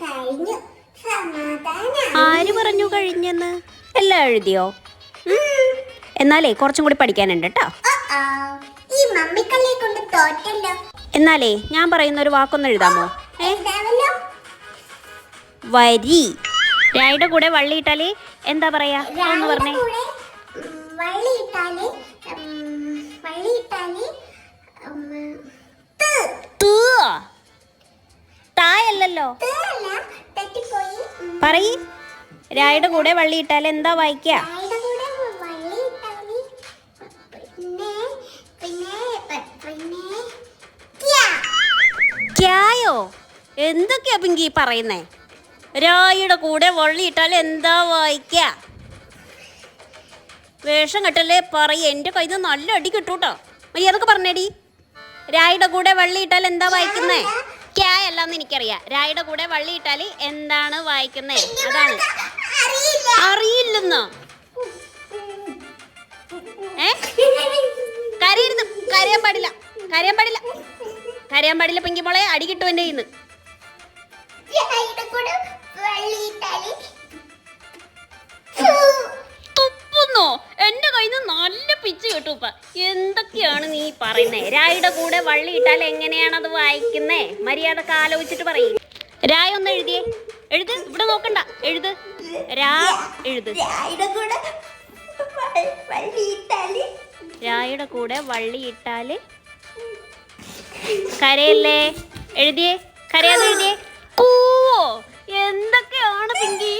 കഴിഞ്ഞു. ആര് പറഞ്ഞു കഴിഞ്ഞെന്ന്? എല്ലാം എഴുതിയോ. എന്നാലേ കുറച്ചും കൂടി പഠിക്കാനുണ്ട് കേട്ടോ ഈ മമ്മിക്കല്ലേ കൊണ്ട് തോറ്റല്ലോ? എന്നാലേ ഞാൻ പറയുന്ന ഒരു വാക്കൊന്ന് എഴുതാമോ? വരി. രായുടെ കൂടെ വള്ളിയിട്ടാലേ എന്താ പറയാ? ഒന്ന് പറഞ്ഞേ. വള്ളിയിട്ടാൽ ഉം, തായല്ലല്ലോ പറയി. രായുടെ കൂടെ വള്ളി ഇട്ടാൽ എന്താ വായിക്ക. ക്യായോ? എന്തൊക്കെയാ പിങ്കി പറയുന്നേ? രായുടെ കൂടെ വള്ളി ഇട്ടാൽ എന്താ വായിക്ക? വേഷം കെട്ടല്ലേ പറയ. എന്റെ കയ്യിൽ നിന്ന് നല്ല അടി കിട്ടൂട്ടോ. മര്യാദയ്ക്ക് പറഞ്ഞേടി. രായുടെ കൂടെ വള്ളി ഇട്ടാൽ എന്താ വായിക്കുന്നേ? ക്യായല്ലാന്ന് എനിക്കറിയാം. രായുടെ കൂടെ വള്ളി ഇട്ടാൽ എന്താണ് വായിക്കുന്നത് അതാണ്. അറിയില്ല അറിയില്ലെന്നോ? ഏ? കരയരുത്. കരയാൻ പാടില്ല. കരയാൻ പാടില്ല. കരയാൻ പാടില്ല പെങ്കി മോളെ അടി കിട്ടും എന്റെ കയ്യിൽ നിന്ന് എന്തൊക്കെയാണ് നീ പറയുന്നത് രായുടെ കൂടെ വള്ളി ഇട്ടാൽ എങ്ങനെയാണ് അത് വായിക്കുന്നേ? മര്യാദയ്ക്ക് ആലോചിച്ചിട്ട് പറയും. രായ ഒന്ന് എഴുതിയേ. എഴുത്. ഇവിടെ നോക്കണ്ട. എഴുത്. രാ എഴുത്. രായുടെ കൂടെ വള്ളി ഇട്ടാൽ? കരയല്ലേ? എഴുതിയേ. കരയാതെ എഴുതിയേ. കൂവോ എന്തൊക്കെയാണ് പിങ്കി?